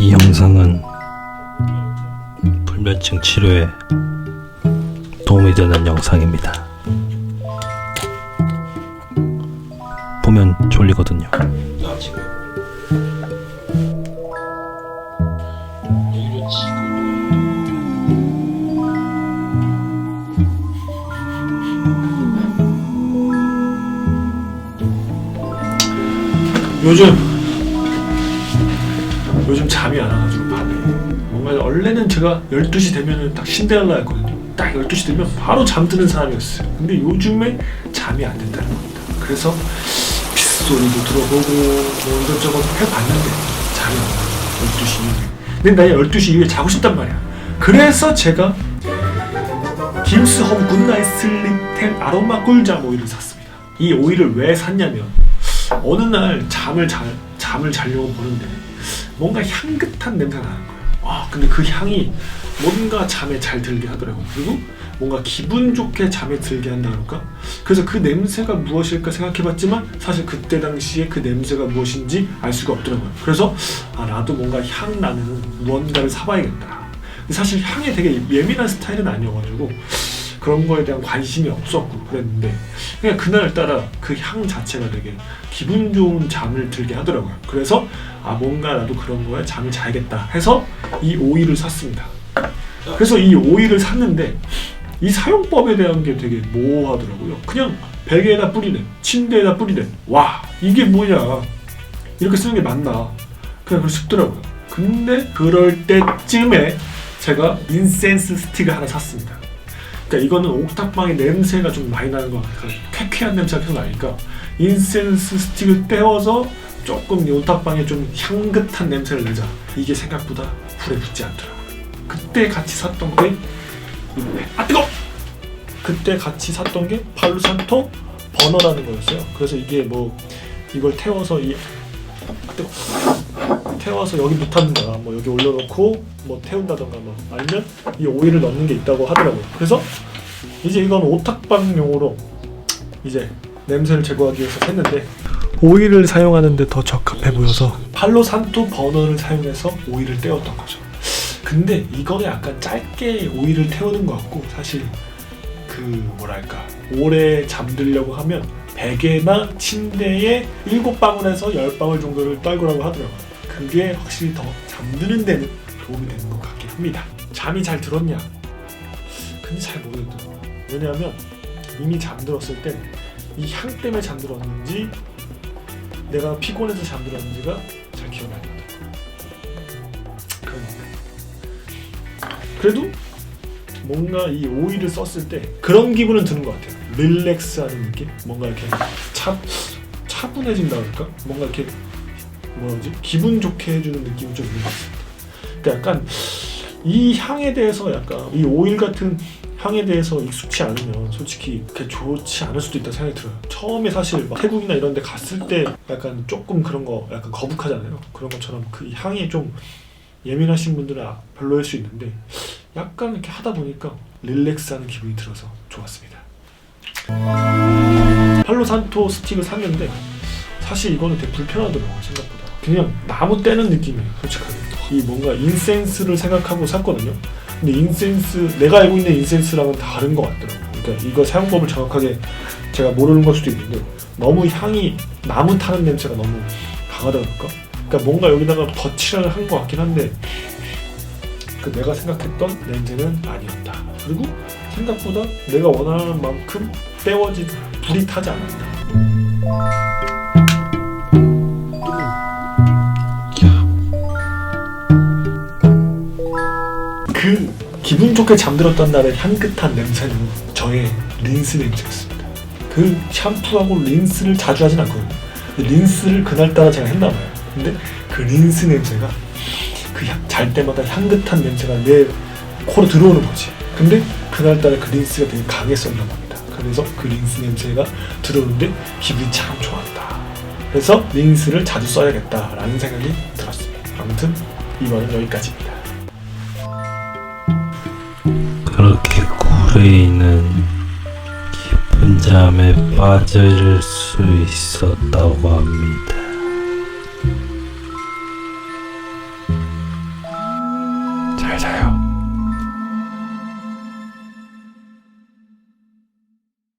이 영상은 불면증 치료에 도움이 되는 영상입니다. 보면 졸리거든요. 요즘 요즘 잠이 안 와가지고 밤에. 뭔가 원래는 제가 12시 되면은 딱 신데렐라였거든요. 딱 12시 되면 바로 잠드는 사람이었어요. 근데 요즘에 잠이 안 된다는 겁니다. 그래서 빗소리도 들어보고 뭐 이것저것 해봤는데 잠이 안 와요. 12시 이후에. 근데 나 12시 이후에 자고 싶단 말이야. 그래서 제가 김스 홈 굿나잇 슬립템 아로마 꿀잠 오일을 샀습니다. 이 오일을 왜 샀냐면 어느 날 잠을 잘 잠을 자려고 보는데 뭔가 향긋한 냄새가 나는 거예요. 아 근데 그 향이 뭔가 잠에 잘 들게 하더라고요. 그리고 뭔가 기분 좋게 잠에 들게 한다 그럴까? 그래서 그 냄새가 무엇일까 생각해봤지만 사실 그때 당시에 그 냄새가 무엇인지 알 수가 없더라고요. 그래서 아 나도 뭔가 향 나는 무언가를 사봐야겠다. 사실 향에 되게 예민한 스타일은 아니어가지고 그런 거에 대한 관심이 없었고 그랬는데 그냥 그날따라 그 향 자체가 되게 기분 좋은 잠을 들게 하더라고요. 그래서 아 뭔가 나도 그런 거에 잠을 자야겠다 해서 이 오일을 샀습니다. 그래서 이 오일을 샀는데 이 사용법에 대한 게 되게 모호하더라고요. 그냥 베개에다 뿌리래, 침대에다 뿌리래. 와 이게 뭐냐? 이렇게 쓰는 게 맞나? 그냥 그렇게 싶더라고요. 근데 그럴 때쯤에 제가 인센스 스틱을 하나 샀습니다. 그러니까 이거는 옥탑방에 냄새가 좀 많이 나는 것 같아요. 쾌쾌한 냄새가 계속 나니까 인센스 스틱을 떼어서 조금 이 옥탑방에 좀 향긋한 냄새를 내자. 이게 생각보다 불에 붙지 않더라고요. 그때 같이 샀던 게. 아 뜨거! 그때 같이 샀던 게 팔루산토 버너라는 거였어요. 그래서 이게 뭐 이걸 태워서 이 아, 뜨거! 태워서 여기 붙었는다. 뭐 여기 올려놓고 뭐 태운다던가 뭐 아니면 이 오일을 넣는 게 있다고 하더라고요. 그래서 이제 이건 오탁방용으로 이제 냄새를 제거하기 위해서 샜는데 오일을 사용하는데 더 적합해 보여서 팔로산토 버너를 사용해서 오일을 떼었던 거죠. 근데 이거는 약간 짧게 오일을 태우는 것 같고 사실 그 뭐랄까 오래 잠들려고 하면 베개나 침대에 7방울에서 10방울 정도를 떨구라고 하더라고요. 그게 확실히 더 잠드는 데는 도움이 되는 것 같긴 합니다. 잠이 잘 들었냐? 근데 잘 모르겠더라고요. 왜냐하면 이미 잠들었을 땐 이 향 때문에 잠들었는지 내가 피곤해서 잠들었는지가 잘 기억이 안 나더라고요. 그런데 그래도 뭔가 이 오일을 썼을 때 그런 기분은 드는 것 같아요. 릴렉스하는 느낌? 뭔가 이렇게 차 차분해진다 그럴까? 뭔가 이렇게 뭐지 기분 좋게 해주는 느낌이 좀 있는 것 같습니다. 그러니까 약간 이 향에 대해서 약간 이 오일 같은 향에 대해서 익숙치 않으면 솔직히 그렇게 좋지 않을 수도 있다 생각이 들어요. 처음에 사실 막 태국이나 이런 데 갔을 때 약간 조금 그런 거 약간 거북하잖아요. 그런 것처럼 그 향이 좀 예민하신 분들은 아- 별로일 수 있는데 약간 이렇게 하다 보니까 릴렉스하는 기분이 들어서 좋았습니다. 팔로산토 스틱을 샀는데 사실 이거는 되게 불편하더라고요 생각보다. 그냥 나무 떼는 느낌이에요 솔직하게. 이 뭔가 인센스를 생각하고 샀거든요. 근데 인센스 내가 알고 있는 인센스랑은 다른 것 같더라고요 그러니까 이거 사용법을 정확하게 제가 모르는 걸 수도 있는데 너무 향이 나무 타는 냄새가 너무 강하다 그럴까? 그러니까 뭔가 여기다가 덧칠을 한 것 같긴 한데 그 내가 생각했던 냄새는 아니었다. 그리고 생각보다 내가 원하는 만큼 때워진 불이 타지 않았다 좋게 잠들었던 날의 향긋한 냄새는 저의 린스 냄새였습니다. 그 샴푸하고 린스를 자주 하진 않거든요. 린스를 그날따라 제가 했나 봐요. 근데 그 린스 냄새가 그 잘 때마다 향긋한 냄새가 내 코로 들어오는 거지. 근데 그날따라 그 린스가 되게 강했었나 봅니다. 그래서 그 린스 냄새가 들어오는데 기분이 참 좋았다. 그래서 린스를 자주 써야겠다라는 생각이 들었습니다. 아무튼 이번은 여기까지입니다. 구레이는 깊은 잠에 빠질 수 있었다고 합니다.